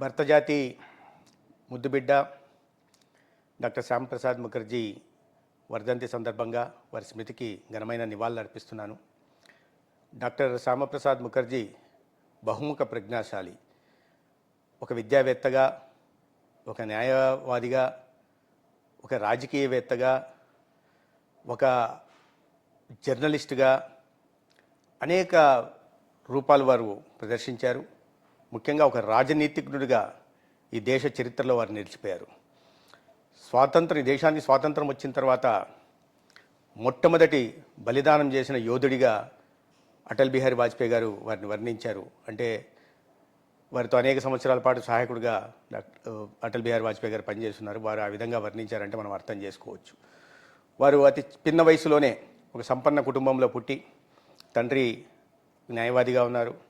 భర్తజాతి ముద్దుబిడ్డ డాక్టర్ శ్యాంప్రసాద్ ముఖర్జీ వర్ధంతి సందర్భంగా వారి స్మృతికి ఘనమైన నివాళులు అర్పిస్తున్నాను. డాక్టర్ శ్యామప్రసాద్ ముఖర్జీ బహుముఖ ప్రజ్ఞాశాలి. ఒక విద్యావేత్తగా ఒక న్యాయవాదిగా ఒక రాజకీయవేత్తగా ఒక జర్నలిస్టుగా అనేక రూపాలు వారు ప్రదర్శించారు. ముఖ్యంగా ఒక రాజనీతిజ్ఞుడిగా ఈ దేశ చరిత్రలో వారు నిలిచిపోయారు. స్వాతంత్రం ఈ దేశానికి స్వాతంత్రం వచ్చిన తర్వాత మొట్టమొదటి బలిదానం చేసిన యోధుడిగా అటల్ బిహారీ వాజ్పేయి గారు వారిని వర్ణించారు. అంటే వారితో అనేక సంవత్సరాల పాటు సహాయకుడిగా అటల్ బిహారీ వాజ్పేయి గారు పనిచేస్తున్నారు. వారు ఆ విధంగా వర్ణించారంటే మనం అర్థం చేసుకోవచ్చు. వారు అతి చిన్న వయసులోనే ఒక సంపన్న కుటుంబంలో పుట్టి తండ్రి న్యాయవాదిగా ఉన్నారు.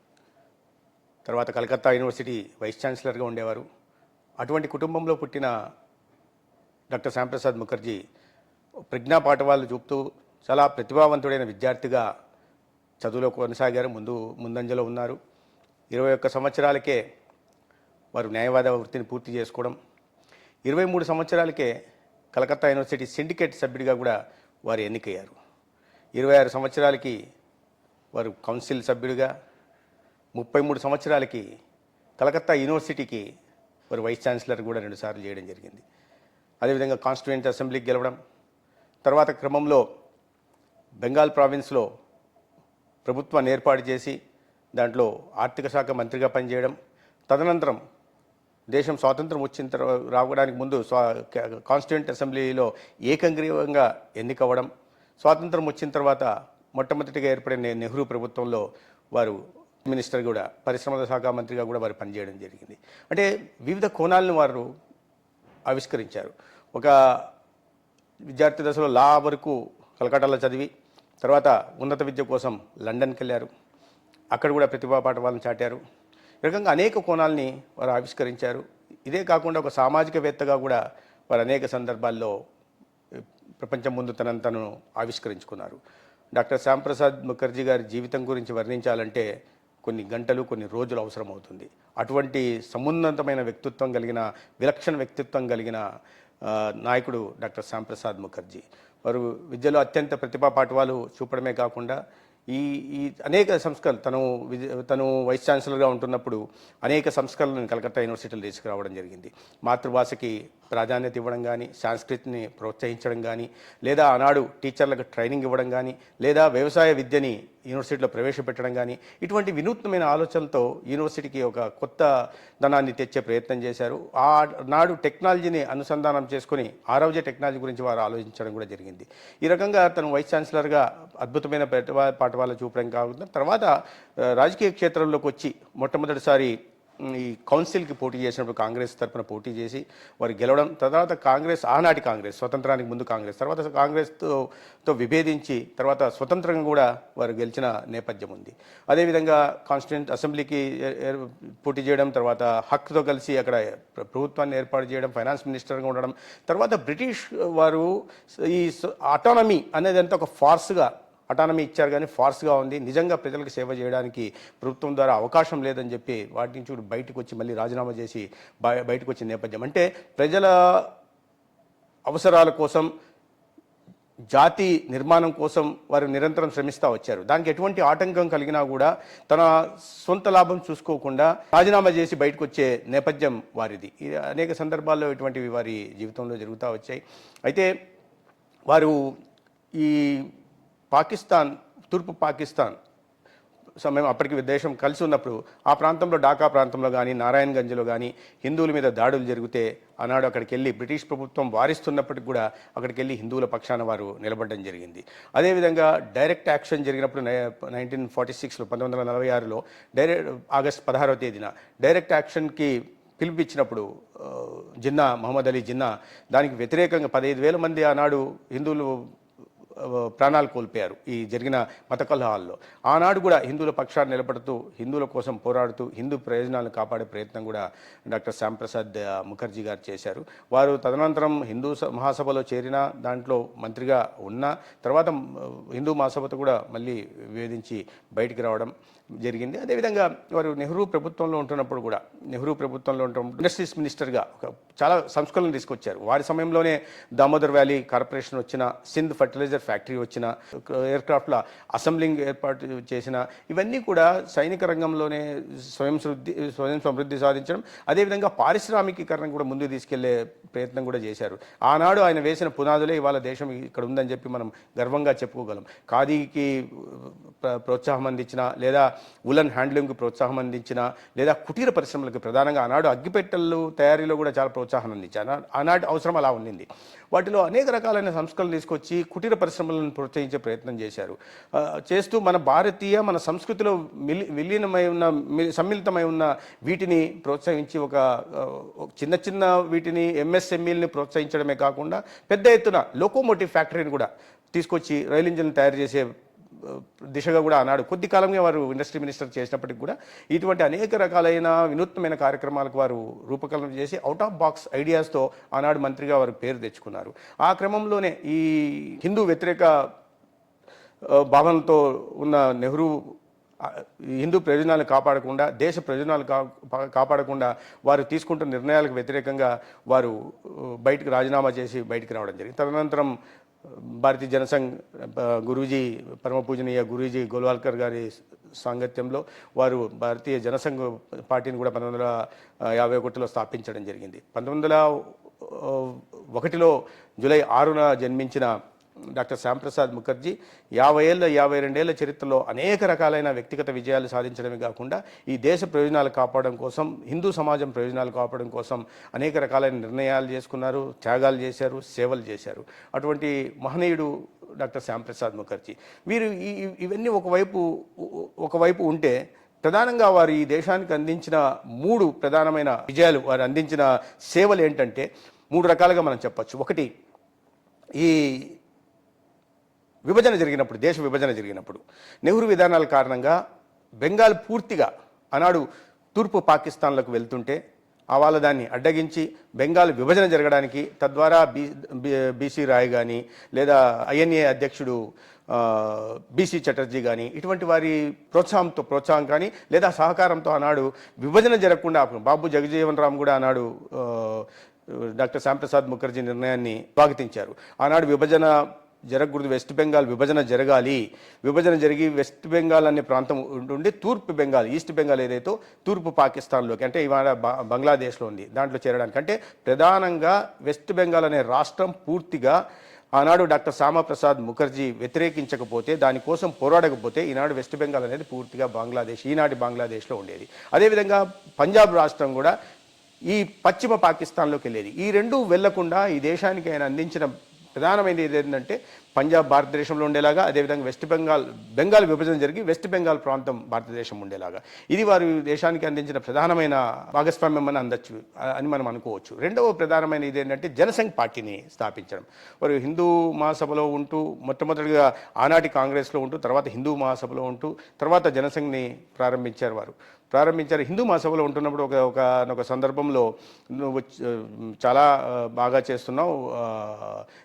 తర్వాత కలకత్తా యూనివర్సిటీ వైస్ ఛాన్సలర్గా ఉండేవారు. అటువంటి కుటుంబంలో పుట్టిన డాక్టర్ శ్యాంప్రసాద్ ముఖర్జీ ప్రజ్ఞా పాఠవాళ్ళు చూపుతూ చాలా ప్రతిభావంతుడైన విద్యార్థిగా చదువులో కొనసాగారు. ముందు ముందంజలో ఉన్నారు. ఇరవై ఒక్క సంవత్సరాలకే వారు న్యాయవాద వృత్తిని పూర్తి చేసుకోవడం. ఇరవై మూడు సంవత్సరాలకే కలకత్తా యూనివర్సిటీ సిండికేట్ సభ్యుడిగా కూడా వారు ఎన్నికయ్యారు. ఇరవై ఆరు సంవత్సరాలకి వారు కౌన్సిల్ సభ్యుడిగా ముప్పై మూడు సంవత్సరాలకి కలకత్తా యూనివర్సిటీకి వారు వైస్ ఛాన్సలర్ కూడా రెండుసార్లు చేయడం జరిగింది. అదేవిధంగా కాన్స్టిట్యూయెంట్ అసెంబ్లీకి గెలవడం తర్వాత క్రమంలో బెంగాల్ ప్రావిన్స్లో ప్రభుత్వాన్ని ఏర్పాటు చేసి దాంట్లో ఆర్థిక శాఖ మంత్రిగా పనిచేయడం తదనంతరం దేశం స్వాతంత్రం వచ్చిన తర్వాత రావడానికి ముందు స్వా కాన్స్టిట్యూంట్ అసెంబ్లీలో ఏకంగ్రీవంగా ఎన్నికవ్వడం స్వాతంత్రం వచ్చిన తర్వాత మొట్టమొదటిగా ఏర్పడిన నెహ్రూ ప్రభుత్వంలో వారు మినిస్టర్ కూడా పరిశ్రమల శాఖ మంత్రిగా కూడా వారు పనిచేయడం జరిగింది. అంటే వివిధ కోణాలను వారు ఆవిష్కరించారు. ఒక విద్యార్థి దశలో లా వరకు కలకట్టాలో చదివి తర్వాత ఉన్నత విద్య కోసం లండన్కి వెళ్ళారు అక్కడ కూడా ప్రతిభా పాఠవాలను చాటారు. ఈ రకంగా అనేక కోణాలని వారు ఆవిష్కరించారు. ఇదే కాకుండా ఒక సామాజికవేత్తగా కూడా వారు అనేక సందర్భాల్లో ప్రపంచం ముందు తనను తను ఆవిష్కరించుకున్నారు. డాక్టర్ శ్యాంప్రసాద్ ముఖర్జీ గారి జీవితం గురించి వర్ణించాలంటే కొన్ని గంటలు కొన్ని రోజులు అవసరమవుతుంది. అటువంటి సమున్నతమైన వ్యక్తిత్వం కలిగిన విలక్షణ వ్యక్తిత్వం కలిగిన నాయకుడు డాక్టర్ శ్యాంప్రసాద్ ముఖర్జీ. వారు విద్యలో అత్యంత ప్రతిభా పాఠవాలు చూపడమే కాకుండా ఈ ఈ అనేక సంస్కరణ తను తను వైస్ ఛాన్సలర్గా ఉంటున్నప్పుడు అనేక సంస్కరణలను కలకత్తా యూనివర్సిటీలో తీసుకురావడం జరిగింది. మాతృభాషకి ప్రాధాన్యత ఇవ్వడం కానీ సాంస్కృతిని ప్రోత్సహించడం కానీ లేదా ఆనాడు టీచర్లకు ట్రైనింగ్ ఇవ్వడం కానీ లేదా వ్యవసాయ విద్యని యూనివర్సిటీలో ప్రవేశపెట్టడం కానీ ఇటువంటి వినూత్నమైన ఆలోచనలతో యూనివర్సిటీకి ఒక కొత్త ధనాన్ని తెచ్చే ప్రయత్నం చేశారు. ఆ నాడు టెక్నాలజీని అనుసంధానం చేసుకుని ఆరోగ్య టెక్నాలజీ గురించి వారు ఆలోచించడం కూడా జరిగింది. ఈ రకంగా తను వైస్ ఛాన్సలర్గా అద్భుతమైన ప్రతిభా చూపడం కాకుండా తర్వాత రాజకీయ క్షేత్రంలోకి వచ్చి మొట్టమొదటిసారి ఈ కౌన్సిల్కి పోటీ చేసినప్పుడు కాంగ్రెస్ తరపున పోటీ చేసి వారు గెలవడం తర్వాత కాంగ్రెస్ ఆనాటి కాంగ్రెస్ స్వతంత్రానికి ముందు కాంగ్రెస్ తర్వాత కాంగ్రెస్తో తో విభేదించి తర్వాత స్వతంత్రంగా కూడా వారు గెలిచిన నేపథ్యం ఉంది. అదేవిధంగా కాన్స్టిట్యూంట్ అసెంబ్లీకి పోటీ చేయడం తర్వాత హక్తో కలిసి అక్కడ ప్రభుత్వాన్ని ఏర్పాటు చేయడం ఫైనాన్స్ మినిస్టర్గా ఉండడం తర్వాత బ్రిటిష్ వారు ఈ అటానమీ అనేది అంతా ఒక ఫార్స్గా అటానమీ ఇచ్చారు కానీ ఫార్స్గా ఉంది. నిజంగా ప్రజలకు సేవ చేయడానికి ప్రభుత్వం ద్వారా అవకాశం లేదని చెప్పి వాటి నుంచి కూడా బయటకు వచ్చి మళ్ళీ రాజీనామా చేసి బయ- బయటకు వచ్చిన నేపథ్యం. అంటే ప్రజల అవసరాల కోసం జాతి నిర్మాణం కోసం వారు నిరంతరం శ్రమిస్తూ వచ్చారు. దానికి ఎటువంటి ఆటంకం కలిగినా కూడా తన సొంత లాభం చూసుకోకుండా రాజీనామా చేసి బయటకు వచ్చే నేపథ్యం వారిది. అనేక సందర్భాల్లో ఇటువంటివి వారి జీవితంలో జరుగుతూ వచ్చాయి. అయితే వారు ఈ పాకిస్తాన్ తూర్పు పాకిస్తాన్ సమయం అప్పటికి దేశం కలిసి ఉన్నప్పుడు ఆ ప్రాంతంలో ఢాకా ప్రాంతంలో కానీ నారాయణగంజ్లో కానీ హిందువుల మీద దాడులు జరిగితే ఆనాడు అక్కడికి వెళ్ళి బ్రిటిష్ ప్రభుత్వం వారిస్తున్నప్పటికి కూడా అక్కడికి వెళ్ళి హిందువుల పక్షాన వారు నిలబడడం జరిగింది. అదేవిధంగా డైరెక్ట్ యాక్షన్ జరిగినప్పుడు నైన్టీన్ ఫార్టీ సిక్స్లో పంతొమ్మిది వందల నలభై ఆరులో డైరెక్ట్ ఆగస్ట్ పదహారవ తేదీన డైరెక్ట్ యాక్షన్కి పిలిపించినప్పుడు జిన్నా మహమ్మద్ అలీ జిన్నా దానికి వ్యతిరేకంగా పదహైదు వేల మంది ఆనాడు హిందువులు ప్రాణాలు కోల్పోయారు ఈ జరిగిన మత కలహాల్లో ఆనాడు కూడా హిందువుల పక్షాన్ని నిలబడుతూ హిందువుల కోసం పోరాడుతూ హిందూ ప్రయోజనాలను కాపాడే ప్రయత్నం కూడా డాక్టర్ శ్యాంప్రసాద్ ముఖర్జీ గారు చేశారు. వారు తదనంతరం హిందూ స- మహాసభలో చేరిన దాంట్లో మంత్రిగా ఉన్న తర్వాత హిందూ మహాసభతో కూడా మళ్ళీ వేధించి బయటికి రావడం జరిగింది. అదేవిధంగా వారు నెహ్రూ ప్రభుత్వంలో ఉంటున్నప్పుడు కూడా నెహ్రూ ప్రభుత్వంలో ఉంటున్నప్పుడు ఇండస్ట్రీస్ మినిస్టర్గా ఒక చాలా సంస్కరణలు తీసుకొచ్చారు. వారి సమయంలోనే దామోదర్ వ్యాలీ కార్పొరేషన్ వచ్చిన సింధ్ ఫర్టిలైజర్ ఫ్యాక్టరీ వచ్చిన ఎయిర్క్రాఫ్ట్ల అసెంబ్లింగ్ ఏర్పాటు చేసిన ఇవన్నీ కూడా సైనిక రంగంలోనే స్వయం శృద్ధి స్వయం సమృద్ధి సాధించడం అదేవిధంగా పారిశ్రామికీకరణ కూడా ముందుకు తీసుకెళ్ళే ప్రయత్నం కూడా చేశారు. ఆనాడు ఆయన వేసిన పునాదులే ఇవాళ దేశం ఇక్కడ ఉందని చెప్పి మనం గర్వంగా చెప్పుకోగలం. ఖాదీకి ప్రోత్సాహం అందించిన లేదా ఉలన్ హ్యాండ్లూమ్కి ప్రోత్సాహం అందించిన లేదా కుటీర పరిశ్రమలకు ప్రధానంగా ఆనాడు అగ్గిపెట్టెలు తయారీలో కూడా చాలా ప్రోత్సాహం అందించారు. ఆనాటి అవసరం అలా ఉండింది. వాటిలో అనేక రకాలైన సంస్కరణలు తీసుకొచ్చి కుటీర పరిశ్రమలను ప్రోత్సహించే ప్రయత్నం చేశారు. చేస్తూ మన భారతీయ మన సంస్కృతిలో మిలి విలీనమై ఉన్న మి- సమ్మిళితమై ఉన్న వీటిని ప్రోత్సహించి ఒక చిన్న చిన్న వీటిని ఎంఎస్ఎంఈల్ని ప్రోత్సహించడమే కాకుండా పెద్ద ఎత్తున లోకోమోటివ్ ఫ్యాక్టరీని కూడా తీసుకొచ్చి రైలు ఇంజిన్ తయారు చేసే దిశగా కూడా అన్నాడు. కొద్ది కాలంగా వారు ఇండస్ట్రీ మినిస్టర్ చేసినప్పటికి కూడా ఇటువంటి అనేక రకాలైన వినూత్నమైన కార్యక్రమాలకు వారు రూపకల్పన చేసి అవుట్ ఆఫ్ బాక్స్ ఐడియాస్తో ఆనాడు మంత్రిగా వారు పేరు తెచ్చుకున్నారు. ఆ క్రమంలోనే ఈ హిందూ వ్యతిరేక భావనతో ఉన్న నెహ్రూ ఈ హిందూ ప్రయోజనాలు కాపాడకుండా దేశ ప్రయోజనాలు కా కాపాడకుండా వారు తీసుకుంటున్న నిర్ణయాలకు వ్యతిరేకంగా వారు బయటకు రాజీనామా చేసి బయటికి రావడం జరిగింది. తదనంతరం భారతీయ జనసంఘ్ గురూజీ పరమ పూజనీయ గురూజీ గోల్వాల్కర్ గారి సాంగత్యంలో వారు భారతీయ జనసంఘ్ పార్టీని కూడా పంతొమ్మిది వందల యాభై ఒకటిలో స్థాపించడం జరిగింది. పంతొమ్మిది వందల ఒకటిలో జూలై ఆరున జన్మించిన డాక్టర్ శ్యాంప్రసాద్ ముఖర్జీ యాభై ఏళ్ళ యాభై రెండేళ్ళ చరిత్రలో అనేక రకాలైన వ్యక్తిగత విజయాలు సాధించడమే కాకుండా ఈ దేశ ప్రయోజనాలు కాపాడడం కోసం హిందూ సమాజం ప్రయోజనాలు కాపాడడం కోసం అనేక రకాలైన నిర్ణయాలు చేసుకున్నారు త్యాగాలు చేశారు సేవలు చేశారు. అటువంటి మహనీయుడు డాక్టర్ శ్యాంప్రసాద్ ముఖర్జీ. వీరు ఈ ఇవన్నీ ఒకవైపు ఒకవైపు ఉంటే ప్రధానంగా వారు ఈ దేశానికి అందించిన మూడు ప్రధానమైన విజయాలు వారు అందించిన సేవలు ఏంటంటే మూడు రకాలుగా మనం చెప్పచ్చు. ఒకటి ఈ విభజన జరిగినప్పుడు దేశ విభజన జరిగినప్పుడు నెహ్రూ విధానాల కారణంగా బెంగాల్ పూర్తిగా ఆనాడు తూర్పు పాకిస్తాన్లకు వెళ్తుంటే ఆ వాళ్ళ దాన్ని అడ్డగించి బెంగాల్ విభజన జరగడానికి తద్వారా బీ బీసీ రాయ్ కానీ లేదా ఐఎన్ఏ అధ్యక్షుడు బీసీ చటర్జీ కానీ ఇటువంటి వారి ప్రోత్సాహంతో ప్రోత్సాహం కానీ లేదా సహకారంతో ఆనాడు విభజన జరగకుండా బాబు జగజీవన్ రామ్ కూడా ఆనాడు డాక్టర్ శ్యాంప్రసాద్ ముఖర్జీ నిర్ణయాన్ని స్వాగతించారు. ఆనాడు విభజన జరగకూడదు. వెస్ట్ బెంగాల్ విభజన జరగాలి. విభజన జరిగి వెస్ట్ బెంగాల్ అనే ప్రాంతం ఉండి తూర్పు బెంగాల్ ఈస్ట్ బెంగాల్ ఏదైతే తూర్పు పాకిస్తాన్లోకి అంటే ఇవాళ బంగ్లాదేశ్లో ఉంది దాంట్లో చేరడానికి అంటే ప్రధానంగా వెస్ట్ బెంగాల్ అనే రాష్ట్రం పూర్తిగా ఆనాడు డాక్టర్ శ్యామప్రసాద్ ముఖర్జీ వ్యతిరేకించకపోతే దానికోసం పోరాడకపోతే ఈనాడు వెస్ట్ బెంగాల్ అనేది పూర్తిగా బంగ్లాదేశ్ ఈనాటి బంగ్లాదేశ్లో ఉండేది. అదేవిధంగా పంజాబ్ రాష్ట్రం కూడా ఈ పశ్చిమ పాకిస్తాన్లోకి వెళ్ళేది. ఈ రెండు వెళ్ళకుండా ఈ దేశానికి ఆయన అందించిన ప్రధానమైనది ఏది ఏంటంటే పంజాబ్ భారతదేశంలో ఉండేలాగా అదేవిధంగా వెస్ట్ బెంగాల్ బెంగాల్ విభజన జరిగి వెస్ట్ బెంగాల్ ప్రాంతం భారతదేశం ఉండేలాగా. ఇది వారు దేశానికి అందించిన ప్రధానమైన భాగస్వామ్యం అని అందచ్చు అని మనం అనుకోవచ్చు. రెండవ ప్రధానమైన ఇది ఏంటంటే జనసంఘ్ పార్టీని స్థాపించడం. వారు హిందూ మహాసభలో ఉంటూ మొట్టమొదటిగా ఆనాటి కాంగ్రెస్లో ఉంటూ తర్వాత హిందూ మహాసభలో ఉంటూ తర్వాత జనసంఘ్ని ప్రారంభించారు వారు. ప్రారంభించారు. హిందూ మహాసభలో ఉంటున్నప్పుడు ఒక ఒక ఒక సందర్భంలో నువ్వు చాలా బాగా చేస్తున్నావు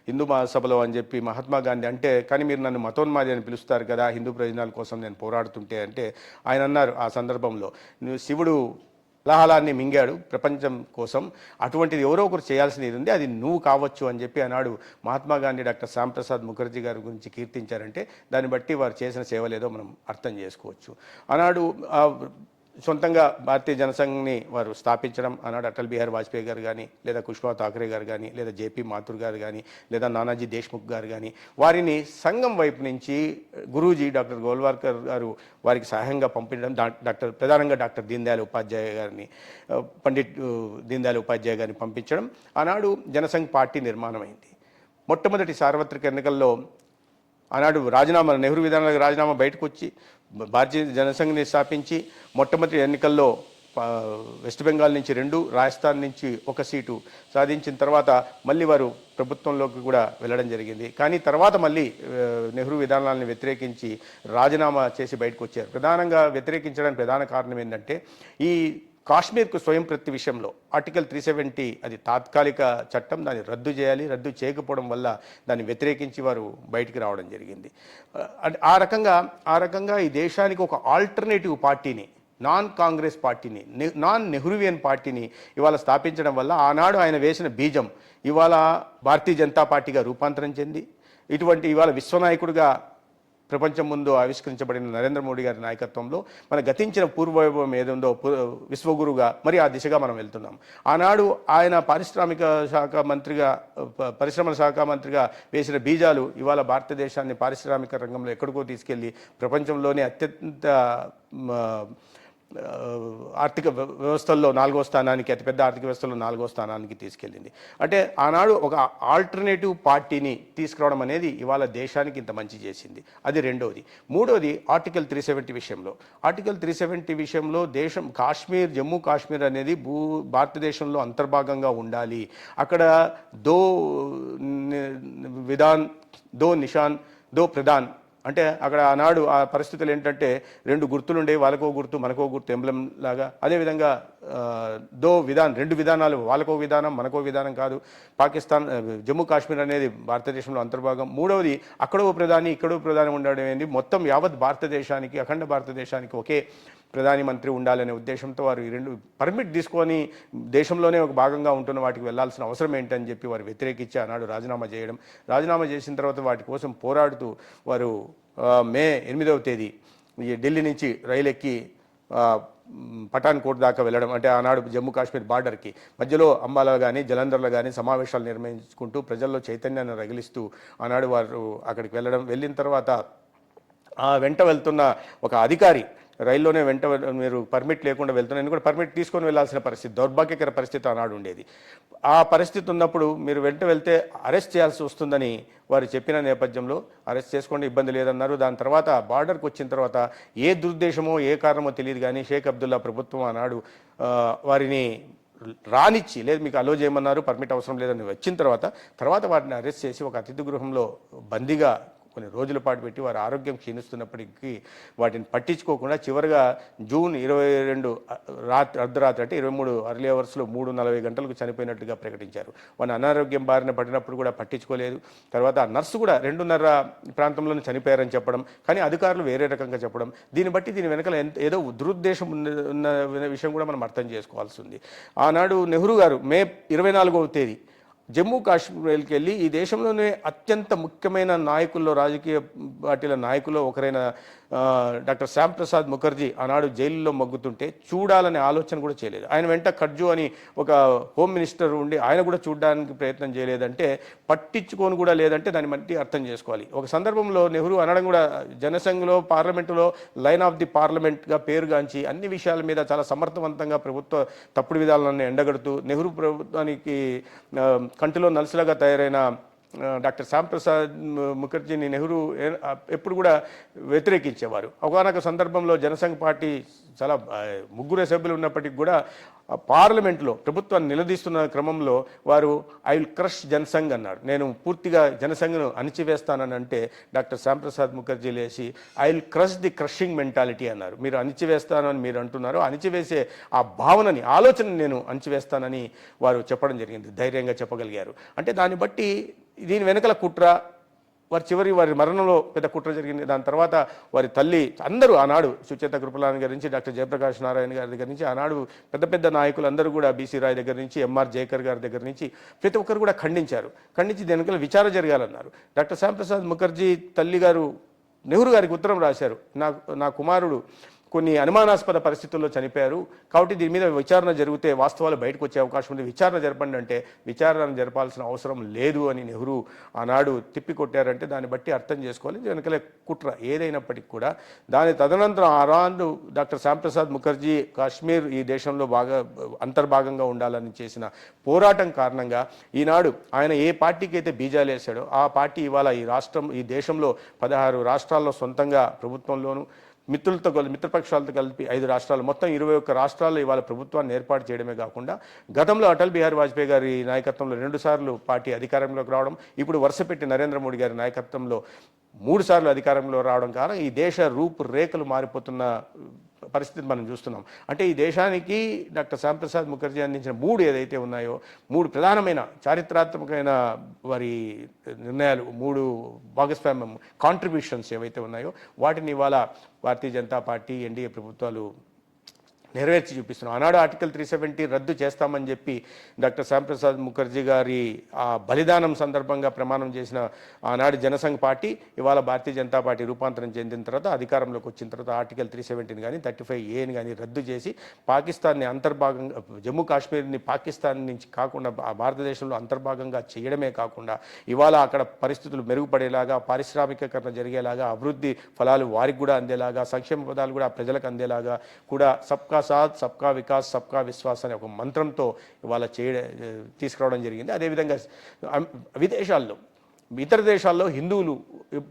హిందూ మహాసభలో అని చెప్పి మహాత్మా గాంధీ అంటే కానీ మీరు నన్ను మతోన్మాది అని పిలుస్తారు కదా హిందూ ప్రయోజనాల కోసం నేను పోరాడుతుంటే అంటే ఆయన అన్నారు ఆ సందర్భంలో. శివుడు అలాహలాన్ని మింగాడు ప్రపంచం కోసం. అటువంటిది ఎవరో ఒకరు చేయాల్సినది ఉంది అది నువ్వు కావచ్చు అని చెప్పి ఆనాడు మహాత్మా గాంధీ డాక్టర్ శ్యాంప్రసాద్ ముఖర్జీ గారి గురించి కీర్తించారంటే దాన్ని బట్టి వారు చేసిన సేవలేదో మనం అర్థం చేసుకోవచ్చు. ఆనాడు సొంతంగా భారతీయ జనసంఘ్ని వారు స్థాపించడం ఆనాడు అటల్ బిహారీ వాజ్పేయి గారు కానీ లేదా కుష్మా థాకరే గారు కానీ లేదా జేపీ మాథుర్ గారు కానీ లేదా నానాజీ దేశ్ముఖ్ గారు కానీ వారిని సంఘం వైపు నుంచి గురూజీ డాక్టర్ గోల్వార్కర్ గారు వారికి సహాయంగా పంపించడం డాక్టర్ ప్రధానంగా డాక్టర్ దీన్ ఉపాధ్యాయ గారిని పండిట్ ఆ, దీన్ ఉపాధ్యాయ గారిని పంపించడం ఆనాడు జనసంఘ్ పార్టీ నిర్మాణమైంది. మొట్టమొదటి సార్వత్రిక ఎన్నికల్లో ఆనాడు రాజీనామా నెహ్రూ విధానాలకు రాజీనామా బయటకు వచ్చి భారతీయ జనసంఘ్ని స్థాపించి మొట్టమొదటి ఎన్నికల్లో వెస్ట్ బెంగాల్ నుంచి రెండు రాజస్థాన్ నుంచి ఒక సీటు సాధించిన తర్వాత మళ్ళీ వారు ప్రభుత్వంలోకి కూడా వెళ్ళడం జరిగింది. కానీ తర్వాత మళ్ళీ నెహ్రూ విధానాలను వ్యతిరేకించి రాజీనామా చేసి బయటకు వచ్చారు. ప్రధానంగా వ్యతిరేకించడానికి ప్రధాన కారణం ఏంటంటే ఈ కాశ్మీర్కు స్వయం ప్రతి విషయంలో ఆర్టికల్ త్రీ సెవెంటీ అది తాత్కాలిక చట్టం దాన్ని రద్దు చేయాలి. రద్దు చేయకపోవడం వల్ల దాన్ని వ్యతిరేకించి వారు బయటికి రావడం జరిగింది. ఆ, రకంగా ఆ రకంగా ఈ దేశానికి ఒక ఆల్టర్నేటివ్ పార్టీని నాన్ కాంగ్రెస్ పార్టీని నాన్ నెహ్రూవియన్ పార్టీని ఇవాళ స్థాపించడం వల్ల ఆనాడు ఆయన వేసిన బీజం ఇవాళ భారతీయ జనతా పార్టీగా రూపాంతరం చెంది ఇటువంటి ఇవాళ విశ్వనాయకుడిగా ప్రపంచం ముందు ఆవిష్కరించబడిన నరేంద్ర మోడీ గారి నాయకత్వంలో మన గతించిన పూర్వవైభవం ఏదుందో పు- విశ్వగురుగా మరి ఆ దిశగా మనం వెళ్తున్నాం. ఆనాడు ఆయన పారిశ్రామిక శాఖ మంత్రిగా పరిశ్రమల శాఖ మంత్రిగా వేసిన బీజాలు ఇవాళ భారతదేశాన్ని పారిశ్రామిక రంగంలో ఎక్కడికో తీసుకెళ్ళి ప్రపంచంలోనే అత్యంత ఆర్థిక వ్య- వ్యవస్థల్లో నాలుగో స్థానానికి అతిపెద్ద ఆర్థిక వ్యవస్థలో నాలుగో స్థానానికి తీసుకెళ్ళింది. అంటే ఆనాడు ఒక ఆల్టర్నేటివ్ పార్టీని తీసుకురావడం అనేది ఇవాళ దేశానికి ఇంత మంచి చేసింది. అది రెండోది. మూడోది ఆర్టికల్ త్రీ సెవెంటీ విషయంలో. ఆర్టికల్ త్రీ సెవెంటీ విషయంలో దేశం కాశ్మీర్ జమ్మూ కాశ్మీర్ అనేది భూ భారతదేశంలో అంతర్భాగంగా ఉండాలి. అక్కడ దో విధాన్ దో నిషాన్ దో ప్రధాన్ అంటే అక్కడ ఆనాడు ఆ పరిస్థితులు ఏంటంటే రెండు గుర్తులు ఉండేవి వాళ్ళకో గుర్తు మనకో గుర్తు ఎంబ్లం లాగా. అదేవిధంగా దో విధానం రెండు విధానాలు వాళ్ళకో విధానం మనకో విధానం కాదు. పాకిస్తాన్ జమ్మూ కాశ్మీర్ అనేది భారతదేశంలో అంతర్భాగం. మూడవది అక్కడో ప్రధాని ఇక్కడో ప్రధాని ఉండడం ఏంటి మొత్తం యావత్ భారతదేశానికి అఖండ భారతదేశానికి ఒకే ప్రధాని మంత్రి ఉండాలనే ఉద్దేశంతో వారు ఈ రెండు పర్మిట్ తీసుకొని దేశంలోనే ఒక భాగంగా ఉంటున్న వాటికి వెళ్ళాల్సిన అవసరం ఏంటని చెప్పి వారు వ్యతిరేకించి ఆనాడు రాజీనామా చేయడం. రాజీనామా చేసిన తర్వాత వాటి కోసం పోరాడుతూ వారు మే ఎనిమిదవ తేదీ ఈ ఢిల్లీ నుంచి రైలు ఎక్కి పఠాన్కోట్ పఠాన్ కోట్ దాకా వెళ్ళడం అంటే ఆనాడు జమ్మూ కాశ్మీర్ బార్డర్కి మధ్యలో అంబాలా కానీ జలంధర్లో కానీ సమావేశాలు నిర్వహించుకుంటూ ప్రజల్లో చైతన్యాన్ని రగిలిస్తూ ఆనాడు వారు అక్కడికి వెళ్ళడం వెళ్ళిన తర్వాత ఆ వెంట వెళ్తున్న ఒక అధికారి రైల్లోనే వెంట మీరు పర్మిట్ లేకుండా వెళ్తున్నా నేను కూడా పర్మిట్ తీసుకొని వెళ్ళాల్సిన పరిస్థితి దౌర్భాగ్యకర పరిస్థితి ఆనాడు ఉండేది. ఆ పరిస్థితి ఉన్నప్పుడు మీరు వెంట వెళ్తే అరెస్ట్ చేయాల్సి వస్తుందని వారు చెప్పిన నేపథ్యంలో అరెస్ట్ చేసుకోండి ఇబ్బంది లేదన్నారు. దాని తర్వాత బార్డర్కి వచ్చిన తర్వాత ఏ దురుద్దేశమో ఏ కారణమో తెలియదు కానీ షేక్ అబ్దుల్లా ప్రభుత్వం ఆనాడు వారిని రానిచ్చి లేదు మీకు అలో చేయమన్నారు పర్మిట్ అవసరం లేదని వచ్చిన తర్వాత తర్వాత వాటిని అరెస్ట్ చేసి ఒక అతిథి గృహంలో బందీగా కొన్ని రోజుల పాటు పెట్టి వారి ఆరోగ్యం క్షీణిస్తున్నప్పటికీ వాటిని పట్టించుకోకుండా చివరిగా జూన్ ఇరవై రెండు రాత్రి అర్ధరాత్రి అంటే ఇరవై మూడు అర్లీ అవర్స్లో మూడు నలభై గంటలకు చనిపోయినట్టుగా ప్రకటించారు. వారిని అనారోగ్యం బారిన పడినప్పుడు కూడా పట్టించుకోలేదు. తర్వాత ఆ నర్సు కూడా రెండున్నర ప్రాంతంలోనే చనిపోయారని చెప్పడం కానీ అధికారులు వేరే రకంగా చెప్పడం దీన్ని బట్టి దీని వెనకాల ఎంత ఏదో దురుద్దేశం ఉన్న ఉన్న విషయం కూడా మనం అర్థం చేసుకోవాల్సి ఉంది. ఆనాడు నెహ్రూ గారు మే ఇరవై నాలుగవ తేదీ జమ్మూ కాశ్మీర్కి వెళ్ళి ఈ దేశంలోనే అత్యంత ముఖ్యమైన నాయకుల్లో రాజకీయ పార్టీల నాయకుల్లో ఒకరైన డాక్టర్ శ్యామ్ ప్రసాద్ ముఖర్జీ ఆనాడు జైల్లో మగ్గుతుంటే చూడాలనే ఆలోచన కూడా చేయలేదు. ఆయన వెంట ఖర్జు అని ఒక హోమ్ మినిస్టర్ ఉండి ఆయన కూడా చూడడానికి ప్రయత్నం చేయలేదంటే పట్టించుకొని కూడా లేదంటే దాన్ని బట్టి అర్థం చేసుకోవాలి. ఒక సందర్భంలో నెహ్రూ అనడం కూడా జనసంఘలో పార్లమెంటులో లైన్ ఆఫ్ ది పార్లమెంట్గా పేరుగాంచి అన్ని విషయాల మీద చాలా సమర్థవంతంగా ప్రభుత్వ తప్పుడు విధాలను ఎండగడుతూ నెహ్రూ ప్రభుత్వానికి కంటిలో నలుసులాగా తయారైన డాక్టర్ శ్యామ్ ప్రసాద్ ముఖర్జీని నెహ్రూ ఎప్పుడు కూడా వ్యతిరేకించేవారు. ఒకనొక సందర్భంలో జనసంఘ్ పార్టీ చాలా ముగ్గురే ముగ్గురు సభ్యులు ఉన్నప్పటికీ కూడా పార్లమెంట్లో ప్రభుత్వాన్ని నిలదీస్తున్న క్రమంలో వారు ఐ విల్ క్రష్ జనసంఘ్ అన్నారు. నేను పూర్తిగా జనసంఘ్ను అణిచివేస్తానని అంటే డాక్టర్ శ్యామ్ ప్రసాద్ ముఖర్జీ లేచి I will crush the crushing mentality అన్నారు. మీరు అణిచివేస్తాను అని మీరు అంటున్నారు. అణిచివేసే ఆ భావనని ఆలోచన నేను అణిచివేస్తానని వారు చెప్పడం జరిగింది. ధైర్యంగా చెప్పగలిగారు. అంటే దాన్ని బట్టి దీని వెనకల కుట్ర వారి చివరి వారి మరణంలో పెద్ద కుట్ర జరిగింది. దాని తర్వాత వారి తల్లి అందరూ ఆనాడు సుచేత కృపలాని గారి నుంచి డాక్టర్ జయప్రకాష్ నారాయణ గారి దగ్గర నుంచి ఆనాడు పెద్ద పెద్ద నాయకులు అందరూ కూడా బీసీ రాయ్ దగ్గర నుంచి ఎంఆర్ జయకర్ గారి దగ్గర నుంచి ప్రతి ఒక్కరు కూడా ఖండించారు. ఖండించి దీని వెనకాల విచారణ జరగాలన్నారు. డాక్టర్ శ్యాంప్రసాద్ ముఖర్జీ తల్లి గారు నెహ్రూ గారికి ఉత్తరం రాశారు. నా నా కుమారుడు కొన్ని అనుమానాస్పద పరిస్థితుల్లో చనిపోయారు. కాబట్టి దీని మీద విచారణ జరిగితే వాస్తవాలు బయటకు వచ్చే అవకాశం ఉంది. విచారణ జరపండి అంటే విచారణ జరపాల్సిన అవసరం లేదు అని నెహ్రూ ఆనాడు తిప్పికొట్టారంటే దాన్ని బట్టి అర్థం చేసుకోవాలి. వెనకలే కుట్ర ఏదైనప్పటికీ కూడా. దాని తదనంతరం ఆనాడు డాక్టర్ శ్యాంప్రసాద్ ముఖర్జీ కాశ్మీర్ ఈ దేశంలో బాగా అంతర్భాగంగా ఉండాలని చేసిన పోరాటం కారణంగా ఈనాడు ఆయన ఏ పార్టీకి అయితే బీజాలు వేశాడో ఆ పార్టీ ఇవాళ ఈ రాష్ట్రం ఈ దేశంలో పదహారు రాష్ట్రాల్లో సొంతంగా ప్రభుత్వంలోనూ మిత్రులతో కలిపి మిత్రపక్షాలతో కలిపి ఐదు రాష్ట్రాలు మొత్తం ఇరవై ఒక్క రాష్ట్రాల్లో ఇవాళ ప్రభుత్వాన్ని ఏర్పాటు చేయడమే కాకుండా గతంలో అటల్ బిహారీ వాజ్పేయి గారి నాయకత్వంలో రెండు సార్లు పార్టీ అధికారంలోకి రావడం ఇప్పుడు వరుసపెట్టి నరేంద్ర మోడీ గారి నాయకత్వంలో మూడు సార్లు అధికారంలో రావడం కారణం ఈ దేశ రూపురేఖలు మారిపోతున్న పరిస్థితి మనం చూస్తున్నాం. అంటే ఈ దేశానికి డాక్టర్ శ్యాంప్రసాద్ ముఖర్జీ అందించిన మూడు ఏదైతే ఉన్నాయో మూడు ప్రధానమైన చారిత్రాత్మకమైన వారి నిర్ణయాలు మూడు భాగస్వామ్యం కాంట్రిబ్యూషన్స్ ఏవైతే ఉన్నాయో వాటిని ఇవాళ భారతీయ జనతా పార్టీ ఎన్డీఏ ప్రభుత్వాలు నెరవేర్చి చూపిస్తున్నాం. ఆనాడు ఆర్టికల్ త్రీ సెవెంటీ రద్దు చేస్తామని చెప్పి డాక్టర్ శ్యాంప్రసాద్ ముఖర్జీ గారి ఆ బలిదానం సందర్భంగా ప్రమాణం చేసిన ఆనాడు జనసంఘ్ పార్టీ ఇవాళ భారతీయ జనతా పార్టీ రూపాంతరం చెందిన తర్వాత అధికారంలోకి వచ్చిన తర్వాత ఆర్టికల్ త్రీ సెవెంటీని కానీ థర్టీ ఫైవ్ ఏని కానీ రద్దు చేసి పాకిస్తాన్ని అంతర్భాగంగా జమ్మూ కాశ్మీర్ని పాకిస్తాన్ నుంచి కాకుండా భా- భారతదేశంలో అంతర్భాగంగా చేయడమే కాకుండా ఇవాళ అక్కడ పరిస్థితులు మెరుగుపడేలాగా పారిశ్రామికీకరణ జరిగేలాగా అభివృద్ధి ఫలాలు వారికి కూడా అందేలాగా సంక్షేమ పదాలు కూడా ప్రజలకు అందేలాగా కూడా సబ్కా సాత్ సబ్కా వికాస్ సబ్కా విశ్వాస్ అనే ఒక మంత్రంతో ఇవాళ చేయ తీసుకురావడం జరిగింది. అదేవిధంగా విదేశాల్లో ఇతర దేశాల్లో హిందువులు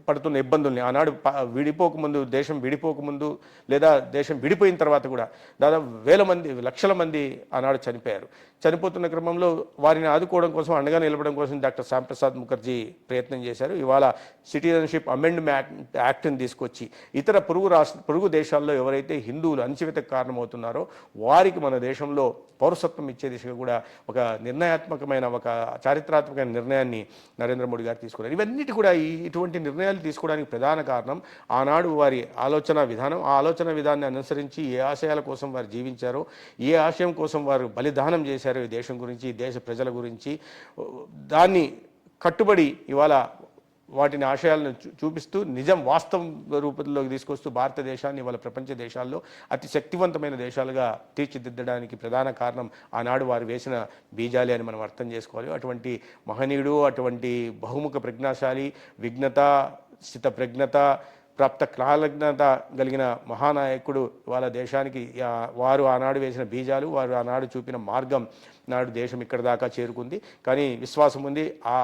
పడుతున్న ఇబ్బందుల్ని ఆనాడు విడిపోకముందు దేశం విడిపోకముందు లేదా దేశం విడిపోయిన తర్వాత కూడా దాదాపు వేల మంది లక్షల మంది ఆనాడు చనిపోయారు. చనిపోతున్న క్రమంలో వారిని ఆదుకోవడం కోసం అండగా నిలబడడం కోసం డాక్టర్ శ్యాంప్రసాద్ ముఖర్జీ ప్రయత్నం చేశారు. ఇవాళ సిటిజన్షిప్ అమెండ్మెంట్ యాక్ట్ని తీసుకొచ్చి ఇతర పొరుగు రాష్ట్ర పొరుగు దేశాల్లో ఎవరైతే హిందువులు అణచివేతకు కారణమవుతున్నారో వారికి మన దేశంలో పౌరసత్వం ఇచ్చే దిశగా కూడా ఒక నిర్ణయాత్మకమైన ఒక చారిత్రాత్మకమైన నిర్ణయాన్ని నరేంద్ర మోడీ గారు తీసుకున్నారు. ఇవన్నిటి కూడా ఈ ఇటువంటి నిర్ణయాలు తీసుకోవడానికి ప్రధాన కారణం ఆనాడు వారి ఆలోచన విధానం. ఆ ఆలోచన విధానాన్ని అనుసరించి ఏ ఆశయాల కోసం వారు జీవించారో ఏ ఆశయం కోసం వారు బలిదానం చేశారో ఈ దేశం గురించి దేశ ప్రజల గురించి దాన్ని కట్టుబడి ఇవాళ వాటిని ఆశయాలను చూ- చూపిస్తూ నిజం వాస్తవ రూపంలోకి తీసుకొస్తూ భారతదేశాన్ని ఇవాళ ప్రపంచ దేశాల్లో అతి శక్తివంతమైన దేశాలుగా తీర్చిదిద్దడానికి ప్రధాన కారణం ఆనాడు వారు వేసిన బీజాలే అని మనం అర్థం చేసుకోవాలి. అటువంటి మహనీయుడు అటువంటి బహుముఖ ప్రజ్ఞాశాలి విఘ్నత స్థిత ప్రజ్ఞత ప్రాప్త కాలజ్ఞత కలిగిన మహానాయకుడు వాళ్ళ దేశానికి వారు ఆనాడు వేసిన బీజాలు వారు ఆనాడు చూపిన మార్గం నాడు దేశం ఇక్కడ దాకా చేరుకుంది. కానీ విశ్వాసం ఉంది ఆ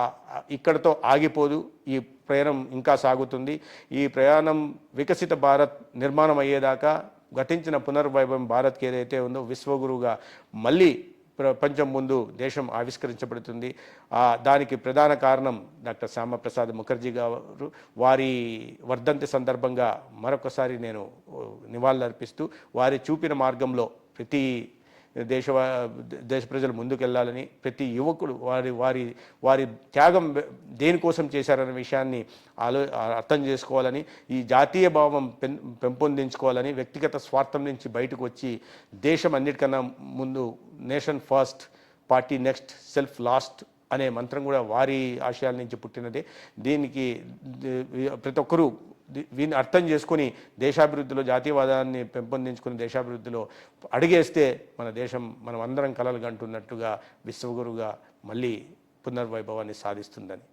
ఇక్కడతో ఆగిపోదు ఈ ప్రయాణం ఇంకా సాగుతుంది. ఈ ప్రయాణం వికసిత భారత్ నిర్మాణం అయ్యేదాకా గతించిన పునర్వైభవం భారత్కి ఏదైతే ఉందో విశ్వగురుగా మళ్ళీ ప్రపంచం ముందు దేశం ఆవిష్కరించబడుతుంది. ఆ దానికి ప్రధాన కారణం డాక్టర్ శ్యామప్రసాద్ ముఖర్జీ గారు. వారి వర్ధంతి సందర్భంగా మరొకసారి నేను నివాళులర్పిస్తూ వారి చూపిన మార్గంలో ప్రతి దేశ దేశ ప్రజలు ముందుకెళ్ళాలని ప్రతి యువకుడు వారి వారి వారి త్యాగం దేనికోసం చేశారనే విషయాన్ని ఆలో అర్థం చేసుకోవాలని ఈ జాతీయ భావం పెం పెంపొందించుకోవాలని వ్యక్తిగత స్వార్థం నుంచి బయటకు వచ్చి దేశం అన్నిటికన్నా ముందు nation first party next self last అనే మంత్రం కూడా వారి ఆశయాల నుంచి పుట్టినదే. దీనికి ప్రతి ఒక్కరూ వీని అర్థం చేసుకొని దేశాభివృద్ధిలో జాతీయవాదాన్ని పెంపొందించుకుని దేశాభివృద్ధిలో అడిగేస్తే మన దేశం మనం అందరం కలలుగంటున్నట్టుగా విశ్వగురుగా మళ్ళీ పునర్వైభవాన్ని సాధిస్తుందని.